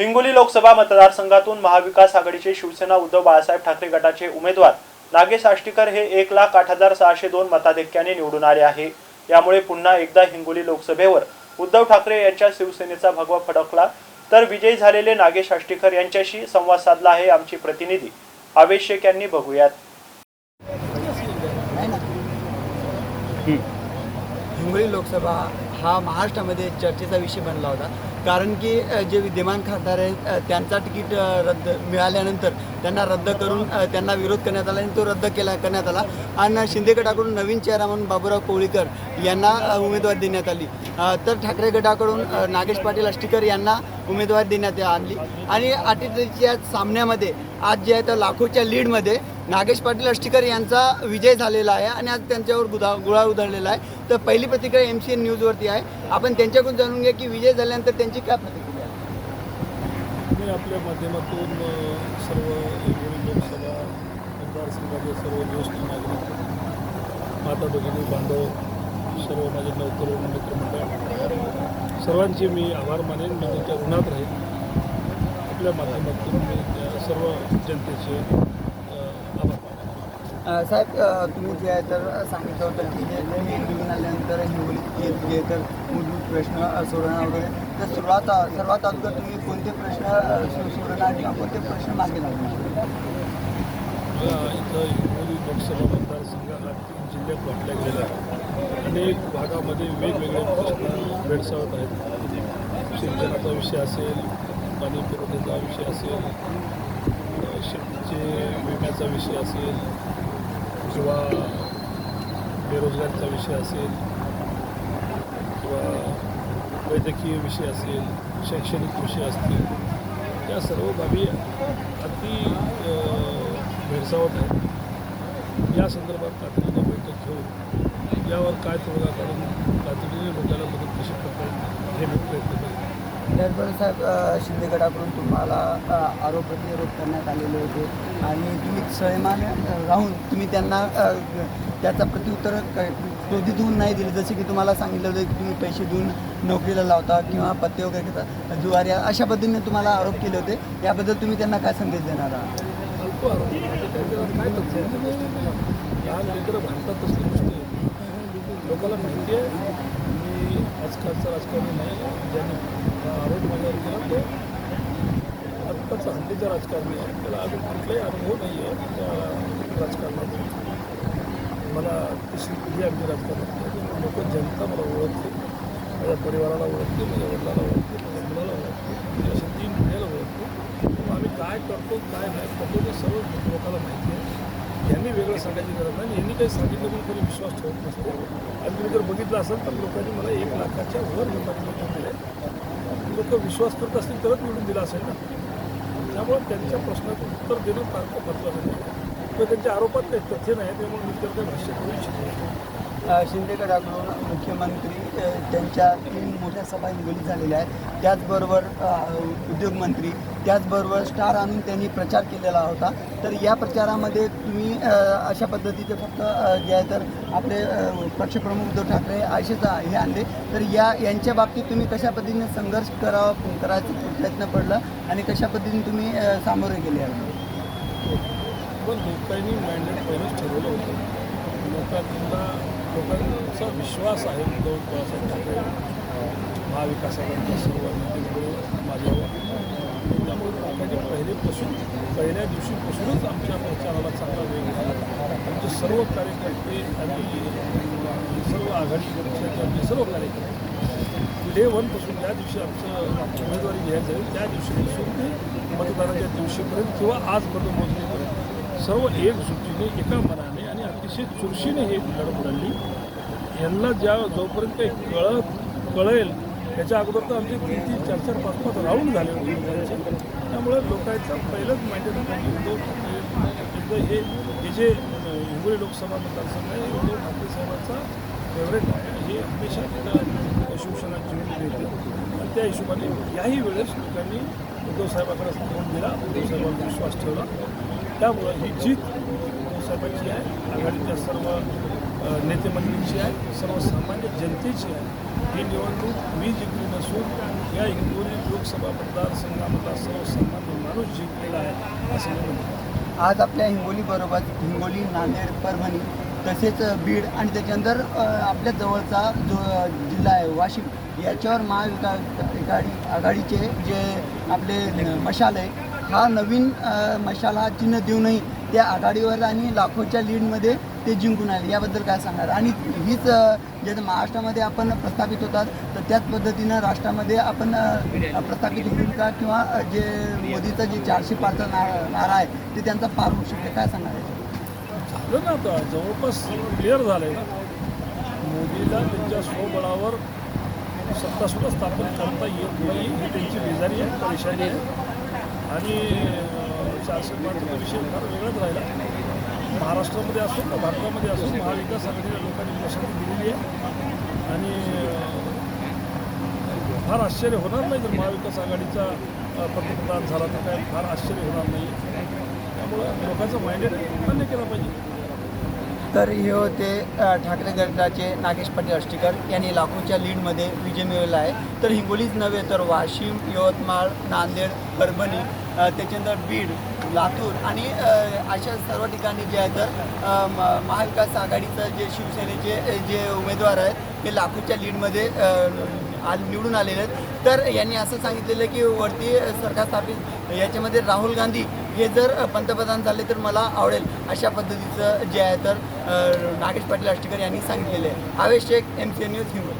हिंगोली लोकसभा मतदारसंघातून महाविकास आघाडीचे शिवसेना उद्धव बाळासाहेब ठाकरे गटाचे उमेदवार नागेश आष्टीकर हे एक लाख आठ हजार सहाशे दोन मताधिक्याने निवडून आले आहे. यामुळे पुन्हा एकदा हिंगोली लोकसभेवर उद्धव ठाकरे यांच्या शिवसेनेचा भगवा फडकला तर विजयी झालेले नागेश आष्टीकर यांच्याशी संवाद साधला आहे आमची प्रतिनिधी. आवेश शेख यांनी बघूयात. हिंगोली लोकसभा हा महाराष्ट्रामध्ये चर्चेचा विषय बनला होता. कारण की जे विद्यमान खासदार आहेत त्यांचा तिकीट रद्द मिळाल्यानंतर त्यांना रद्द करून त्यांना विरोध करण्यात आला आणि तो रद्द केला करण्यात आला. आणि शिंदे गटाकडून नवीन चेहरा म्हणून बाबूराव कोळीकर यांना उमेदवार देण्यात आली. तर ठाकरे गटाकडून नागेश पाटील अष्टीकर यांना उमेदवार देण्यात आली आणि अटीतटीच्या सामन्यामध्ये आज जे आहे तर लाखोच्या लीडमध्ये नागेश पाटील अष्टीकर यांचा विजय झालेला आहे आणि आज त्यांच्यावर गुदा गुळा उधळलेला आहे. तर पहिली प्रतिक्रिया एम सी एन न्यूजवरती आहे. आपण त्यांच्याकडून जाणून घ्या की विजय झाल्यानंतर त्यांची काय प्रतिक्रिया आहे? मी आपल्या माध्यमातून सर्व लोकसभा मतदारसंघाचे सर्व ज्येष्ठ नागरिक माता भगिनी बांधव सर्व माझे नौतरुण मित्रमंडळ सर्वांचे मी आभार मानेन. मी त्यांच्या ऋणात राहील आपल्या माध्यमातून मी सर्व जनतेचे साहेब तुम्ही जे आहे तर सांगितलं होतं की जे निवडून आल्यानंतर निवडणूक जे तर मूलभूत प्रश्न अ, वगैरे. तर सुरुवात सर्वात अगोदर तुम्ही कोणते प्रश्न अ, सोडवणार किंवा कोणते प्रश्न मागे लागणार इथं हिंगोली लोकसभा मतदारसंघाला जिल्ह्यात वाटल्या गेल्या अनेक भागामध्ये वेगवेगळे प्रश्न भेडसावत आहेत. सिंचनाचा विषय असेल पाणी पुरवठ्याचा विषय असेल शेतीचे विम्याचा विषय असेल किंवा बेरोजगारीचा विषय असेल किंवा वैद्यकीय विषय असेल शैक्षणिक विषय असतील या सर्व बाबी अगदी भेडसावत आहेत. या संदर्भात तातडीने बैठक घेऊन यावर काय तोडगा काढून तातडीने लोकांना मदत कशी करता येईल हे मी प्रयत्न करेन. त्याचबरोबर साहेब शिंदे गटाकडून तुम्हाला आरोप प्रतिरोध करण्यात आलेले होते. आणि तुम्ही स्वयंमान राहून तुम्ही त्यांना त्याचा प्रत्युत्तर क- देऊन नाही दिले. जसे की तुम्हाला सांगितलं होतं की तुम्ही पैसे देऊन नोकरीला लावता किंवा पत्ते वगैरे घेता जुवारी अशा पद्धतीने तुम्हाला आरोप केले होते. याबद्दल तुम्ही त्यांना काय संदेश देणार आहात? भारतात गोष्टी लोकांना माहिती आहे मी आजकालचं राजकारणी नाही ज्यांनी हा आरोप माझ्यावर केला तो आत्ताचा राजकारणी आहे त्याला अजून कुठलाही अनुभव नाही आहे त्या राजकारणात मला तशी पिढी आमची राजकारणात लोक जनता मला ओळखते. माझ्या परिवाराला ओळखते. माझ्या वडिलाला ओळखते. माझ्या मुलाला ओळखते. म्हणजे अशा तीन पिढ्याला ओळखते. मग आम्ही काय करतो काय नाही करतो ते सर्व लोकांना माहिती आहे. यांनी वेगळं सांगायची गरज नाही. यांनी काही सांगितलं म्हणून कोणी विश्वास ठेवत नसतो. आणि तुम्ही जर बघितलं असेल तर लोकांनी मला एक लाखाच्या वर मतांनी निवडून दिले लोक विश्वास करत असतील तरच निवडून दिला असेल ना. त्यामुळे त्यांच्या प्रश्नाचं उत्तर देणं फारसं महत्त्वाचं नाही किंवा त्यांच्या आरोपात काही तथ्य नाही त्यामुळे मी तर भाष्य करू इच्छित. शिंदेगडाकडून मुख्यमंत्री त्यांच्या तीन मोठ्या सभा निवडून झालेल्या आहेत. त्याचबरोबर उद्योगमंत्री त्याचबरोबर स्टार आणून त्यांनी प्रचार केलेला होता. तर या प्रचारामध्ये तुम्ही अशा पद्धतीचे फक्त जे आहे तर आपले पक्षप्रमुख उद्धव ठाकरे आशेचा हे आणले. तर या यांच्या बाबतीत तुम्ही कशा पद्धतीने संघर्ष करावा करायचा प्रयत्न पडला आणि कशा पद्धतीने तुम्ही सामोरे गेले? आहात पण लोकांनी मॅन्डेट पहिलंच ठरवलं होतं. लोकांना लोकांचा विश्वास आहे उद्धव बाळासाहेब ठाकरे महाविकास सर्व नेतेमुळे माझ्यावर. त्यामुळे लोकांनी पहिलेपासून पहिल्या दिवशीपासूनच आमच्या प्रचाराला चांगला वेग झाला आमचे सर्व कार्यकर्ते आणि सर्व आघाडी पक्षाचे आमचे सर्व कार्यकर्ते डे वनपासून ज्या दिवशी आमचं उमेदवारी घ्यायचं आहे. त्या दिवशीपासून ते मतदानाच्या दिवशीपर्यंत किंवा आज मतमोजणीपर्यंत सर्व एकजुटीने एका मनाने अतिशय चुरशीने हे लढत लढली यांना ज्या जोपर्यंत काही कळत कळेल त्याच्या अगोदर तर आमचे तीन तीन चार चार पाच पाच राऊंड झाले होते त्यामुळे लोकांचा पहिलंच माहिती हे हे जे अं, हिंगोली लोकसभा मतदारसंघ आहे उद्धव ठाकरे साहेबांचा फेवरेट आहे. हे हमेशा त्याला शिवसेना जिंकून देते आणि त्या हिशोबाने याही वेळेस लोकांनी उद्धव साहेबाकडे फोन दिला उद्धव साहेबांचा विश्वास ठेवला. त्यामुळं ही जीत साहेबांची आहे आघाडीच्या सर्व नेतेमंडळींची आहे सर्व आहे सर्वसामान्य जनतेची आहे. ही निवडणूक मी जिंकली नसून या हिंगोली लोकसभा मतदारसंघामधला सर्वसामान्य माणूस जिंकलेला आहे असं मी म्हणतो. आज आपल्या हिंगोलीबरोबर हिंगोली नांदेड परभणी तसेच बीड आणि त्याच्यानंतर आपल्या जवळचा जो जिल्हा आहे वाशिम याच्यावर महाविकास आघाडी आघाडीचे जे आपले मशाल आहे हा नवीन मशाल हा चिन्ह देऊनही त्या आघाडीवर आणि लाखोच्या लीडमध्ये ते जिंकून आले. याबद्दल काय सांगणार? आणि हीच जे महाराष्ट्रामध्ये आपण प्रस्थापित होतात तर त्याच पद्धतीनं राष्ट्रामध्ये आपण प्रस्थापित होईल का? किंवा जे मोदीचं जे चारशे पाचचा ना नारा आहे ते त्यांचा पार होऊ शकते. काय सांगणार आहे झालं ना आता. जवळपास क्लिअर झालं आहे मोदीला त्यांच्या स्वबळावर सत्तासुद्धा स्थापन करता येत नाही त्यांची बेजारी आहे परेशानी आहे. आणि चारशे पाचचा विषय फार वेगळाच राहिला. महाराष्ट्रामध्ये असो का भारतामध्ये असो महाविकास आघाडीच्या लोकांनी पसंती दिलेली आहे. आणि फार आश्चर्य होणार नाही जर महाविकास आघाडीचा पंतप्रधान झाला तर काय? फार आश्चर्य होणार नाही. त्यामुळं लोकांचं माइंडेड मान्य केलं पाहिजे. तर हे होते ठाकरे गटाचे नागेश पाटील अष्टीकर यांनी लाखोच्या लीडमध्ये विजय मिळवला आहे. तर हिंगोलीच नव्हे तर वाशिम यवतमाळ नांदेड परभणी त्याच्यानंतर बीड लातूर आणि अशा सर्व ठिकाणी जे आहे तर म- महाविकास आघाडीचं जे शिवसेनेचे जे उमेदवार आहेत ते लाखोच्या लीडमध्ये निवडून आलेले आहेत. तर यांनी असं सांगितलेलं की वरती सरकार स्थापित याच्यामध्ये राहुल गांधी हे जर पंतप्रधान झाले तर मला आवडेल अशा पद्धतीचं जे आहे तर नागेश पाटील अष्टीकर यांनी सांगितलेलं आहे. Avesh Shaikh M C news Hingoli.